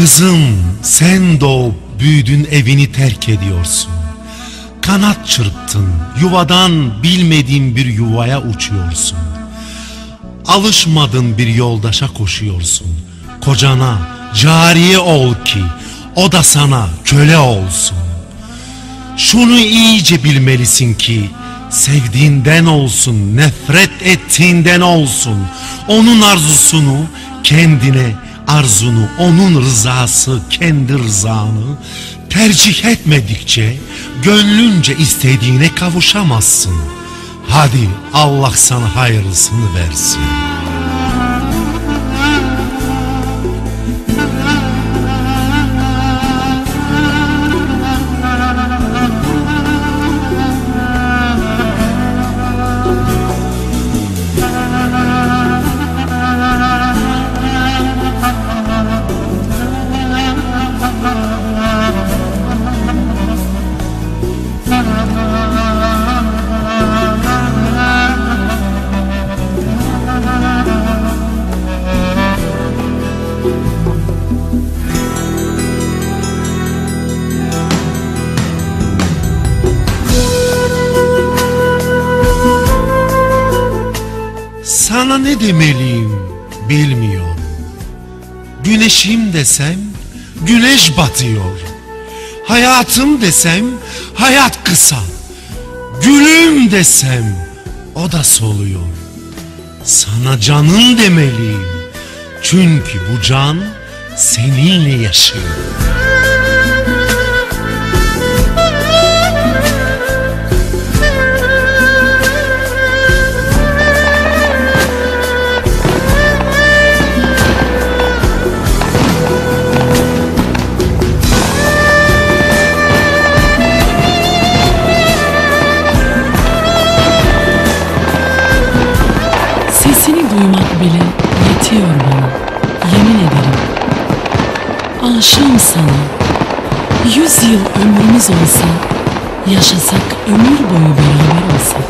Kızım sen doğup büyüdün evini terk ediyorsun. Kanat çırptın yuvadan bilmediğin bir yuvaya uçuyorsun. Alışmadın bir yoldaşa koşuyorsun. Kocana cariye ol ki o da sana köle olsun. Şunu iyice bilmelisin ki sevdiğinden olsun, nefret ettiğinden olsun. Onun arzusunu kendine, arzunu, onun rızası, kendi rızanı tercih etmedikçe gönlünce istediğine kavuşamazsın. Hadi Allah sana hayırlısını versin. Sana ne demeliyim bilmiyorum. Güneşim desem güneş batıyor. Hayatım desem hayat kısa. Gülüm desem o da soluyor. Sana canım demeliyim. Çünkü bu can seninle yaşıyor. Bile yetiyor bana. Yemin ederim. Aşığım sana. Yüz yıl ömrümüz olsa, yaşasak ömür boyu beraber olsak.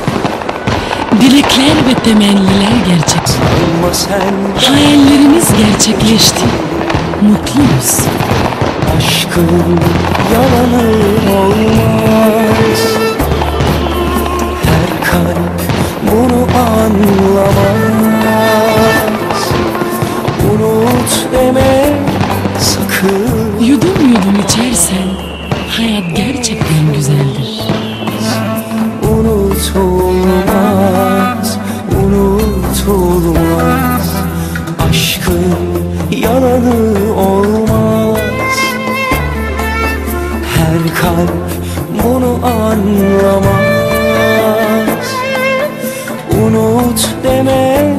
Dilekler ve temenniler gerçek. Hayallerimiz gerçekleşti. Mutluyuz. aşkın yalanı olmaz Her kalp bunu anlamaz Unut deme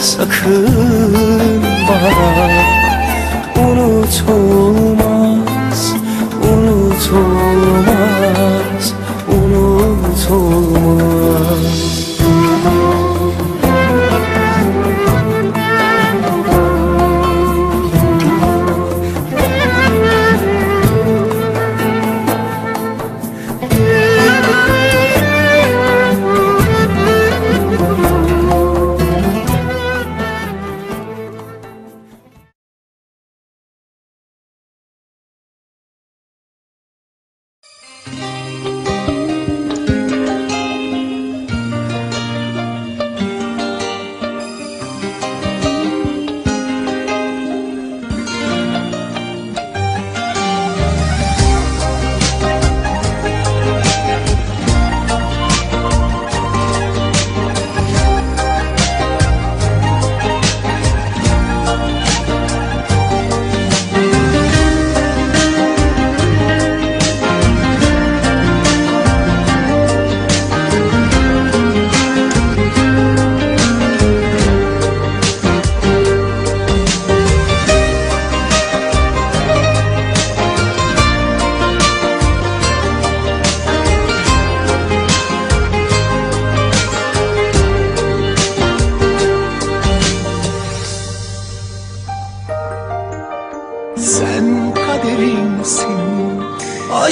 sakın bana. Unutulmaz,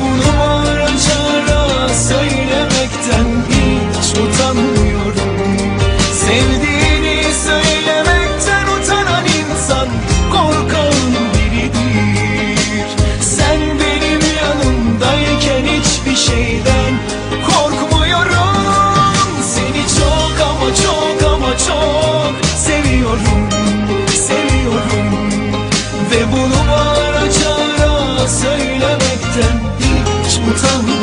bunu çağıra söylemekten hiç utanmıyorum. Sevdiğini söylemekten utanan insan korkan biridir. Sen benim yanımdayken hiçbir şeyden korkmuyorum. Seni çok ama çok ama çok seviyorum, seviyorum. Ve bunu bağıra söylemekten hiç